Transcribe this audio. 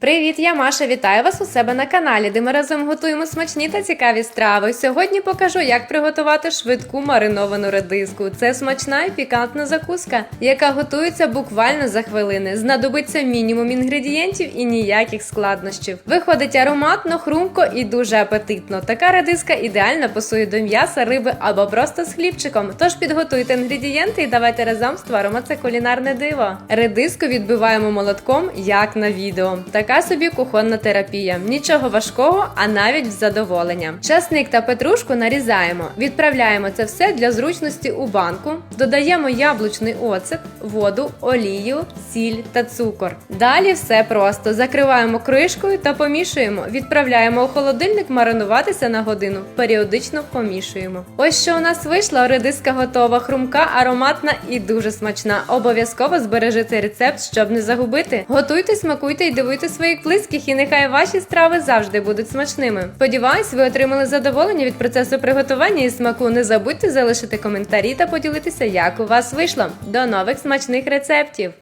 Привіт, я Маша. Вітаю вас у себе на каналі, де ми разом готуємо смачні та цікаві страви. Сьогодні покажу, як приготувати швидку мариновану редиску. Це смачна і пікантна закуска, яка готується буквально за хвилини. Знадобиться мінімум інгредієнтів і ніяких складнощів. Виходить ароматно, хрумко і дуже апетитно. Така редиска ідеально пасує до м'яса, риби або просто з хлібчиком. Тож підготуйте інгредієнти і давайте разом створимо це кулінарне диво. Редиску відбиваємо молотком, як на відео. Така собі кухонна терапія. Нічого важкого, а навіть в задоволення. Часник та петрушку нарізаємо. Відправляємо це все для зручності у банку. Додаємо яблучний оцет, воду, олію, сіль та цукор. Далі все просто. Закриваємо кришкою та помішуємо. Відправляємо у холодильник маринуватися на годину. Періодично помішуємо. Ось що у нас вийшло. Редиска готова, хрумка, ароматна і дуже смачна. Обов'язково збережи цей рецепт, щоб не загубити. Готуйте, смакуйте і дивуйте своїх близьких, і нехай ваші страви завжди будуть смачними. Сподіваюсь, ви отримали задоволення від процесу приготування і смаку. Не забудьте залишити коментарі та поділитися, як у вас вийшло. До нових смачних рецептів!